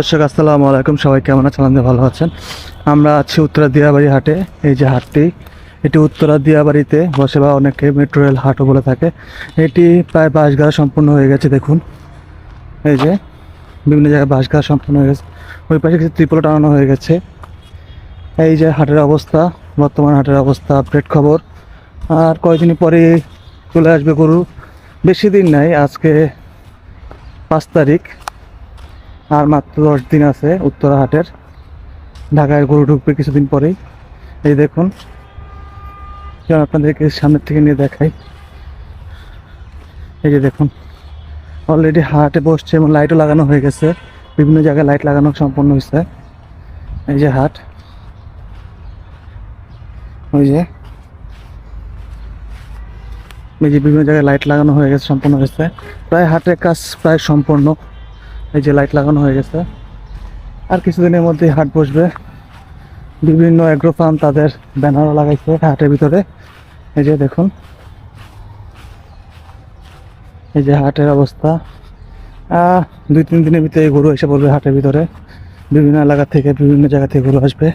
দর্শক, আসসালামু আলাইকুম। সবাই কেমন আছেন? আমাদের ভালো আছেন। আমরা আছি উত্তরা দিয়াবাড়ি হাটে। এই যে হাটটি, এটি উত্তরা দিয়াবাড়িতে বসে বা অনেকে মেট্রো রেল হাটও বলে থাকে। এটি প্রায় বাঁশগাড়া সম্পূর্ণ হয়ে গেছে, দেখুন। এই যে বিভিন্ন জায়গায় বাঁশগাড়া সম্পূর্ণ হয়ে গেছে। ওই পাশে কিছু ত্রিপল টানানো হয়ে গেছে। এই যে হাটের অবস্থা, বর্তমান হাটের অবস্থা, আপডেট খবর। আর কয়েকদিন পরে চলে আসবে গরু। বেশি দিন নাই, আজকে পাঁচ তারিখ। আর মাত্র দশ দিন আছে উত্তরা হাটের। ঢাকায় গরু ঢুকবে কিছুদিন পরেই। এই দেখুন যেমন আপনাদেরকে সামনের থেকে নিয়ে দেখাই। এই যে দেখুন অলরেডি হাটে বসছে এবং লাইটও লাগানো হয়ে গেছে। বিভিন্ন জায়গায় লাইট লাগানো সম্পন্ন হয়েছে। এই যে হাট। ওই যে, এই যে বিভিন্ন জায়গায় লাইট লাগানো হয়ে গেছে, সম্পন্ন হয়েছে। প্রায় হাটের কাজ প্রায় সম্পূর্ণ এই যে লাইট লাগানো হয়ে গেছে। আর কিছুদিনের মধ্যেই হাট বসবে। বিভিন্ন অ্যাগ্রো ফার্ম তাদের ব্যানারও লাগাইছে হাটের ভিতরে। এই যে দেখুন। এই যে হাটের অবস্থা। দুই তিন দিনের ভিতরে গরু এসে পড়বে হাটের ভিতরে। বিভিন্ন এলাকা থেকে বিভিন্ন জায়গা থেকে গরু আসবে।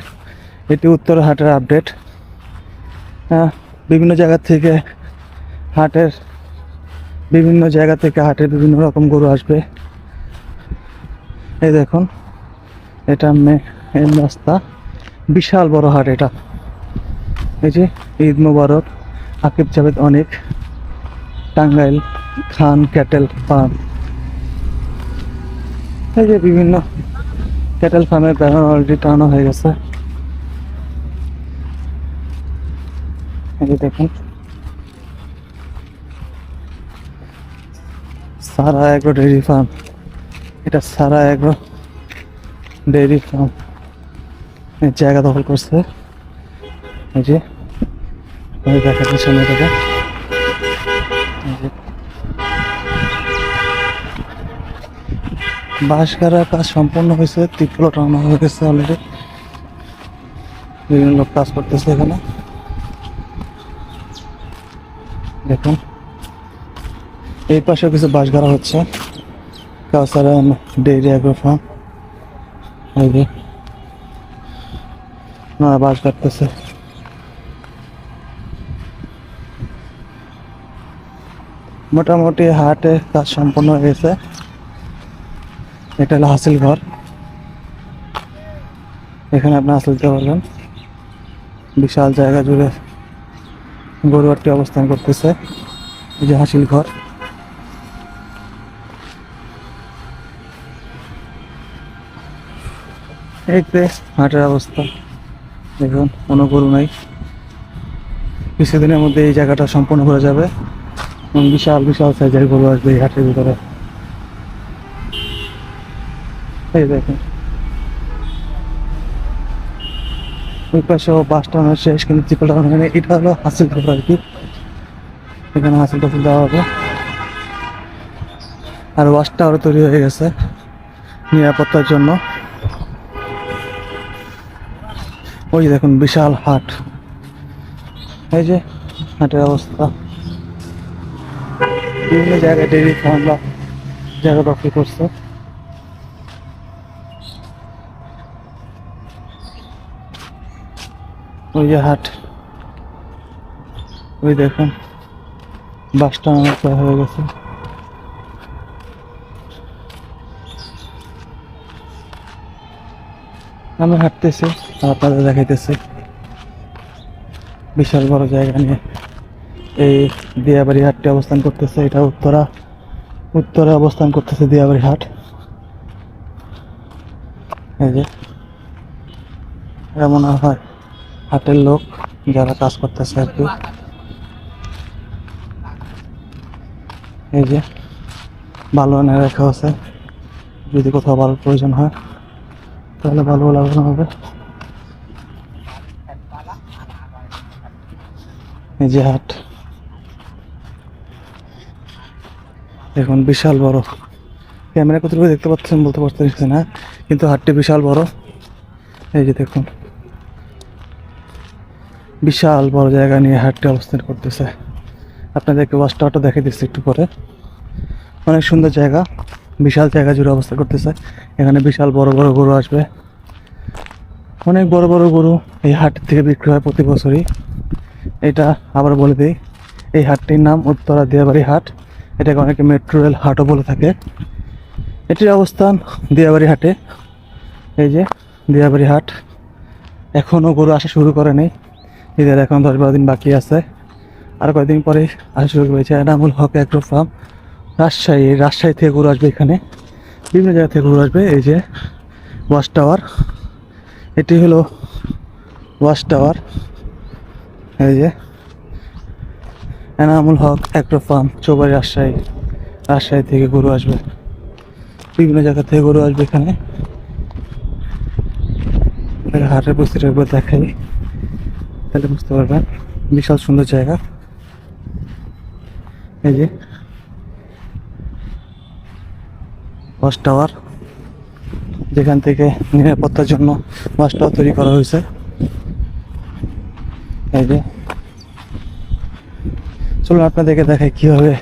এটি উত্তর হাটের আপডেট বিভিন্ন জায়গা থেকে হাটের বিভিন্ন জায়গা থেকে হাটের বিভিন্ন রকম গরু আসবে। এই দেখুন, এটা মেন রাস্তা, বিশাল বড় হাট এটা। এই যে ঈদ মোবারক, আকিব জাভেদ অনেক, টাঙ্গাইল খান ক্যাটেল ফার্ম। এই যে বিভিন্ন ক্যাটেল ফার্মের ব্যানার অলরেডি টানানো হয়ে গেছে। এই যে দেখুন, সারা এগ্রো ডেয়ারি ফার্ম। এটা সারা এগ্রো ডেয়ারি ফার্ম জায়গা দখল করছে। এই যে দেখাচ্ছি সামনে থেকে। বাঁশ গাড়ার কাজ সম্পূর্ণ হয়েছে ত্রিপুল টানা হয়ে গেছে অলরেডি বিভিন্ন লোক কাজ করতেছে এখানে। দেখুন। এই পাশেও কিছু বাঁশ গাড়া হচ্ছে। ডেইরি অ্যাগ্রো ফার্ম এই যে। বাঁশ কাটতেছে। মোটামুটি হাটে কাজ সম্পন্ন হয়ে গেছে এটা হলো হাসিল ঘর। এখানে আপনি হাসিল দিতে পারবেন। বিশাল জায়গা জুড়ে গরু আটটি অবস্থান করতেছে। এই যে হাসিল ঘর। এই যে হাটের অবস্থা। দেখুন, কোনো গরু নাই। কিছুদিনের মধ্যে এই জায়গাটা সম্পূর্ণ হয়ে যাবে এবং বিশাল বিশাল সাইজের গরু আসবে এই হাটের ভিতরে। এই দেখুন। ওই পাশেও বাস টানো শেষ কিন্তু চিপল টানো এখানে এটা হলো হাসিল ঘর আর কি। এখানে হাসিল টাসিল দেওয়া হবে। আর ওয়াশ টাওয়ার তৈরি হয়ে গেছে নিরাপত্তার জন্য। ওই যে দেখুন, বিশাল হাট। এই যে হাটের অবস্থা। বিভিন্ন জায়গায় ডেরি ফার্ম বা জায়গা দখল করছে। ওই যে হাট। ওই দেখুন বাসটা প্রায় হয়ে গেছে। আমি হাঁটতেছি। আপনাদের দেখাইতেছি। বিশাল বড় জায়গা নিয়ে এই দিয়াবাড়ি হাটটি অবস্থান করতেছে। এটা উত্তরা, উত্তরে অবস্থান করতেছে দিয়াবাড়ি হাট। এই যে এরা মনে হয় হাটের লোক যারা কাজ করতেছে আর কি। এই যে, ভালো এনে রাখা আছে। যদি কোথাও ভালো প্রয়োজন হয়, তাহলে ভালো লাগানো হবে। এই যে হাট। দেখুন, বিশাল বড়। ক্যামেরা কতটুকু দেখতে পাচ্ছেন বলতে পারতেছি না, কিন্তু হাটটি বিশাল বড়। এই যে দেখুন, বিশাল বড় জায়গা নিয়ে হাটটি অবস্থান করতেছে। আপনাদেরকে ওয়াশ টাওয়ারটা দেখে দিচ্ছি একটু পরে। অনেক সুন্দর জায়গা, বিশাল জায়গা জুড়ে অবস্থা করতেছে। এখানে বিশাল বড় বড় গরু আসবে। অনেক বড় বড় গরু এই হাট থেকে বিক্রি হয় প্রতি বছরই। এটা আবার বলে দিই, এই হাটটির নাম উত্তরা দিয়াবাড়ি হাট। এটাকে অনেকে মেট্রো রেল হাটও বলে থাকে। এটির অবস্থান দিয়াবাড়ি হাটে। এই যে দিয়াবাড়ি হাট। এখনও গরু আসা শুরু করেনি ঈদের এখন দশ বারো দিন বাকি আছে। আর কয়েকদিন পরে আসা শুরু করেছে এনামুল হক অ্যাগ্রো ফার্ম। রাজশাহী রাজশাহী থেকে গরু আসবে এখানে। বিভিন্ন জায়গা থেকে গরু আসবে। এই যে ওয়াচ টাওয়ার। এটি হলো ওয়াচ টাওয়ার। এই যে। Enamul Haque agro farm Chowbari Rajshahi. Rajshahi থেকে গরু আসবে। বিভিন্ন জায়গা থেকে গরু আসবে এখানে। হাটের বস্তিটা একবার দেখাই, তাহলে বুঝতে পারবেন। বিশাল সুন্দর জায়গা। এই যে। ওয়াচ টাওয়ার, যেখান থেকে নিরাপত্তার জন্য ওয়াচ টাওয়ার তৈরি করা হয়েছে। এই যে। চলুন আপনাদেরকে দেখাই কীভাবে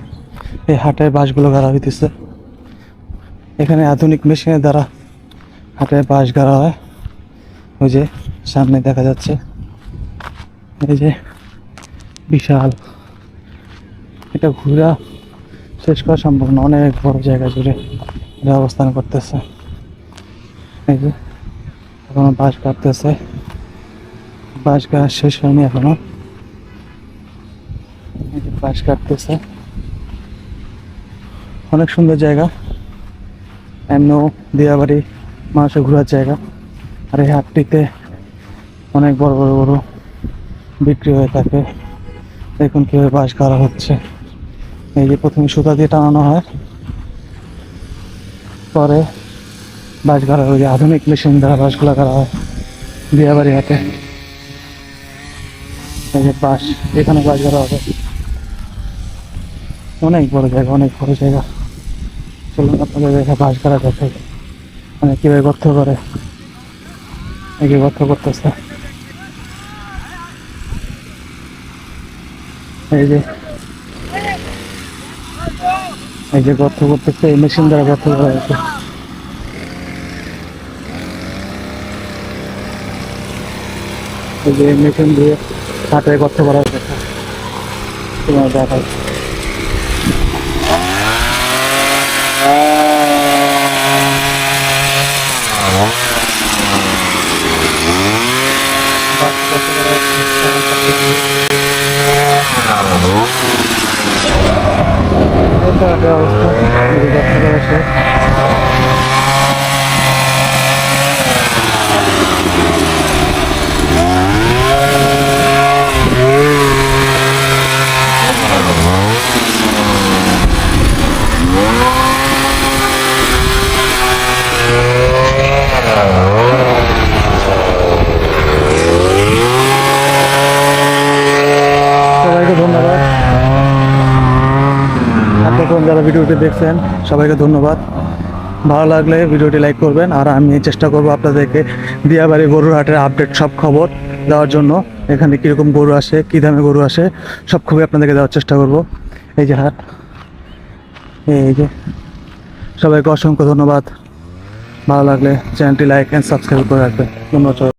এই হাটের বাঁশগুলো গাড়া হইতেছে। এখানে আধুনিক মেশিনের দ্বারা হাটের বাঁশ গাড়া হয়। ওই যে সামনে দেখা যাচ্ছে। এই যে বিশাল। এটা ঘোরা শেষ করা সম্ভব না। অনেক বড় জায়গা জুড়ে এটা অবস্থান করতেছে। এই যে এখনও বাঁশ কাটতেছে। বাঁশ গাছ শেষ হয়নি এখনও। বাঁশ কাটতেছে। অনেক সুন্দর জায়গা। এমনও দিয়াবাড়ি মানুষের ঘোরার জায়গা। আর এই হাটটিতে অনেক বড় বড় বড় বিক্রি হয়ে থাকে। দেখুন কীভাবে বাঁশ গাড়া হচ্ছে। এই যে প্রথমে সুতা দিয়ে টানানো হয়। পরে বাঁশ গাড়া ওই আধুনিক মেশিন দ্বারা বাঁশগুলো গাড়া হয়। বিয়াবাড়ি এই এখানে হবে। অনেক বড় জায়গা, অনেক বড় জায়গা। চলুন আপনাদের দেখে দেখাই মানে কীভাবে গর্ত করে। গর্ত করতেছে। এই যে এই যে গর্ত করতেছে, এই মেশিন দ্বারা গর্ত করা হয়েছে। এই যে মেশিন দিয়ে হাতে করতে করার কথা। তোমার দেখাই গর্ত করা হচ্ছে। এটা একটা অবস্থা এই যে গর্ত করা শেষ। সবাইকে ধন্যবাদ এতক্ষণ যারা ভিডিওটি দেখছেন, সবাইকে ধন্যবাদ। ভালো লাগলে ভিডিওটি লাইক করবেন, আর আমি চেষ্টা করব আপনাদেরকে দিয়াবাড়ি গরুর হাটের আপডেট সব খবর দেওয়ার জন্য, এখানে কীরকম গরু আসে, কী দামে গরু আসে, সব খবর আপনাদেরকে দেওয়ার চেষ্টা করব। এই যে হাট, এই যে, সবাইকে অসংখ্য ধন্যবাদ। ভালো লাগলে চ্যানেলটি লাইক অ্যান্ড সাবস্ক্রাইব করে রাখবেন। ধন্যবাদ।